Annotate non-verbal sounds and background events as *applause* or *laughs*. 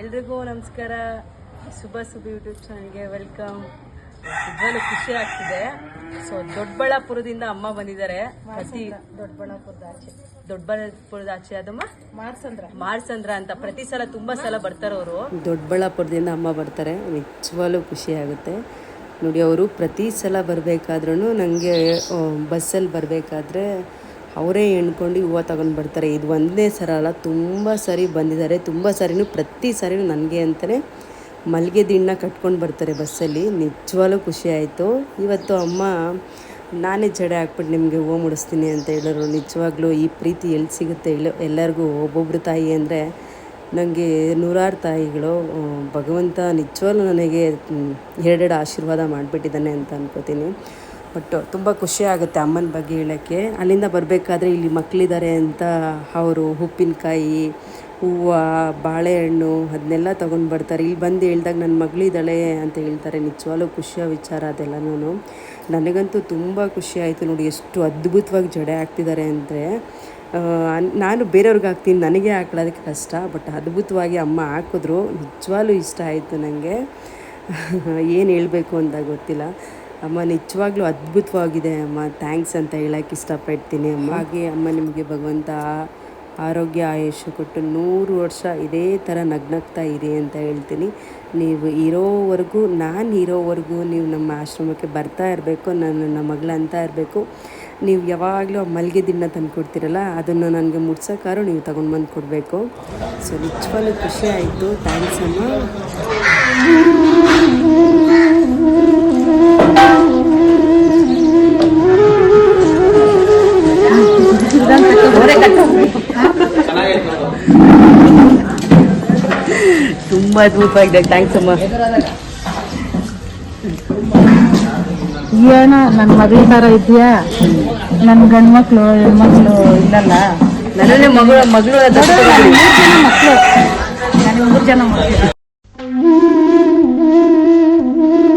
ಎಲ್ರಿಗೂ ನಮಸ್ಕಾರ. ಶುಭ ಸುಬ್ಬ ಯೂಟ್ಯೂಬ್ ಚಾನಲ್ಗೆ ವೆಲ್ಕಮ್ ನಿಜವಾಗ್ಲೂ ಖುಷಿ ಆಗ್ತಿದೆ. ಸೊ ದೊಡ್ಡಬಳ್ಳಾಪುರದಿಂದ ಅಮ್ಮ ಬಂದಿದ್ದಾರೆ. ಪ್ರತಿ ದೊಡ್ಡಬಳ್ಳಾಪುರದ ಆಚೆ. ದೊಡ್ಡಬಳ್ಳಾಪುರದ ಆಚೆ ಅದಮ್ಮ ಮಾರ್ಸಂದ್ರ. ಮಾರ್ಸಂದ್ರ ಅಂತ. ಪ್ರತಿ ಸಲ ತುಂಬಾ ಸಲ ಬರ್ತಾರೆ ಅವರು. ದೊಡ್ಡಬಳ್ಳಾಪುರದಿಂದ ಅಮ್ಮ ಬರ್ತಾರೆ. ನಿಜವಾಗ್ಲೂ ಖುಷಿ ಆಗುತ್ತೆ. ನೋಡಿ ಅವರು ಪ್ರತಿ ಸಲ ಬರಬೇಕಾದ್ರೂ ನನಗೆ ಬಸ್ಸಲ್ಲಿ ಬರಬೇಕಾದ್ರೆ ಅವರೇ ಎಣ್ಕೊಂಡು ಹೂವು ತಗೊಂಡು ಬರ್ತಾರೆ. ಇದು ಒಂದನೇ ಸರ ಅಲ್ಲ, ತುಂಬ ಸರಿ ಬಂದಿದ್ದಾರೆ. ತುಂಬ ಸರಿನೂ ಪ್ರತಿ ಸರಿನೂ ನನಗೆ ಅಂತಲೇ ಮಲ್ಲಿಗೆ ದಿಣ್ಣ ಕಟ್ಕೊಂಡು ಬರ್ತಾರೆ ಬಸ್ಸಲ್ಲಿ. ನಿಜವಾಗ್ಲೂ ಖುಷಿ ಆಯಿತು. ಇವತ್ತು ಅಮ್ಮ, ನಾನೇ ಜಡೆ ಹಾಕ್ಬಿಟ್ಟು ನಿಮಗೆ ಹೂವು ಮುಡಿಸ್ತೀನಿ ಅಂತ ಹೇಳೋರು ನಿಜವಾಗ್ಲೂ ಈ ಪ್ರೀತಿ ಎಲ್ಲಿ ಸಿಗುತ್ತೆ? ಇಲ್ಲ ಎಲ್ಲರಿಗೂ ಒಬ್ಬೊಬ್ಬರು ತಾಯಿ ಅಂದರೆ ನನಗೆ ನೂರಾರು ತಾಯಿಗಳು. ಭಗವಂತ ನಿಜವಾಗ್ಲೂ ನನಗೆ ಎರಡೆರಡು ಆಶೀರ್ವಾದ ಮಾಡಿಬಿಟ್ಟಿದ್ದಾನೆ ಅಂತ ಅನ್ಕೋತೀನಿ. ಬಟ್ ತುಂಬ ಖುಷಿ ಆಗುತ್ತೆ ಅಮ್ಮನ ಬಗ್ಗೆ ಹೇಳೋಕ್ಕೆ. ಅಲ್ಲಿಂದ ಬರಬೇಕಾದ್ರೆ ಇಲ್ಲಿ ಮಕ್ಕಳಿದ್ದಾರೆ ಅಂತ ಅವರು ಉಪ್ಪಿನಕಾಯಿ, ಹೂವು, ಬಾಳೆಹಣ್ಣು ಅದನ್ನೆಲ್ಲ ತೊಗೊಂಡು ಬರ್ತಾರೆ. ಇಲ್ಲಿ ಬಂದು ಹೇಳ್ದಾಗ ನನ್ನ ಮಗಳಿದ್ದಾಳೆ ಅಂತ ಹೇಳ್ತಾರೆ. ನಿಜವಾಗ್ಲೂ ಖುಷಿಯ ವಿಚಾರ ಅದೆಲ್ಲನೂ ನನಗಂತೂ ತುಂಬ ಖುಷಿ ಆಯಿತು ನೋಡಿ ಎಷ್ಟು ಅದ್ಭುತವಾಗಿ ಜಡೆ ಹಾಕ್ತಿದ್ದಾರೆ ಅಂದರೆ. ನಾನು ಬೇರೆಯವ್ರಿಗೆ ಹಾಕ್ತೀನಿ, ನನಗೆ ಹಾಕೊಳ್ಳೋದಕ್ಕೆ ಕಷ್ಟ. ಬಟ್ ಅದ್ಭುತವಾಗಿ ಅಮ್ಮ ಹಾಕಿದ್ರು. ನಿಜವಾಗ್ಲೂ ಇಷ್ಟ ಆಯಿತು ನನಗೆ *laughs* ಏನು ಹೇಳಬೇಕು ಅಂತ ಗೊತ್ತಿಲ್ಲ. ಅಮ್ಮ, ನಿಜವಾಗ್ಲೂ ಅದ್ಭುತವಾಗಿದೆ ಅಮ್ಮ. ಥ್ಯಾಂಕ್ಸ್ ಅಂತ ಹೇಳಕ್ಕೆ ಇಷ್ಟಪಡ್ತೀನಿ ಅಮ್ಮ. ಹಾಗೆ ಅಮ್ಮ, ನಿಮಗೆ ಭಗವಂತ ಆರೋಗ್ಯ ಆಯುಷ್ಯ ಕೊಟ್ಟು ನೂರು ವರ್ಷ ಇದೇ ಥರ ನಗ್ನಗ್ತಾ ಇರಿ ಅಂತ ಹೇಳ್ತೀನಿ. ನೀವು ಇರೋವರೆಗೂ, ನಾನು ಇರೋವರೆಗೂ ನೀವು ನಮ್ಮ ಆಶ್ರಮಕ್ಕೆ ಬರ್ತಾ ಇರಬೇಕು, ನಾನು ನನ್ನ ಮಗಳಂತ ಇರಬೇಕು. ನೀವು ಯಾವಾಗಲೂ ಆ ಮಲ್ಲಿಗೆ ದಿನ ತಂದು ಕೊಡ್ತೀರಲ್ಲ, ಅದನ್ನು ನನಗೆ ಮುಟ್ಸೋಕ್ಕಾರು ನೀವು ತಗೊಂಡು ಬಂದು ಕೊಡಬೇಕು. ಸೊ ನಿಜವಾಗ್ಲೂ ಖುಷಿ ಆಯಿತು. ಥ್ಯಾಂಕ್ಸ್ ಅಮ್ಮ. ತುಂಬ ಅದ್ಭುತವಾಗಿದೆ ಥ್ಯಾಂಕ್ಸ್ ಅಮ್ಮ. ಏನೋ ನನ್ನ ಮಗಳ ತರ ಇದೆಯಾ? ನನ್ನ ಗಂಡ್ಮಕ್ಳು ಹೆಣ್ಮಕ್ಳು ಇಲ್ಲಲ್ಲ? ನನ್ನ ಮಗಳು ಮಗಳು ಮೂರು ಜನ ಮಕ್ಕಳು ನನಗೆ ಮೂರು ಜನ ಮಕ್ಕಳು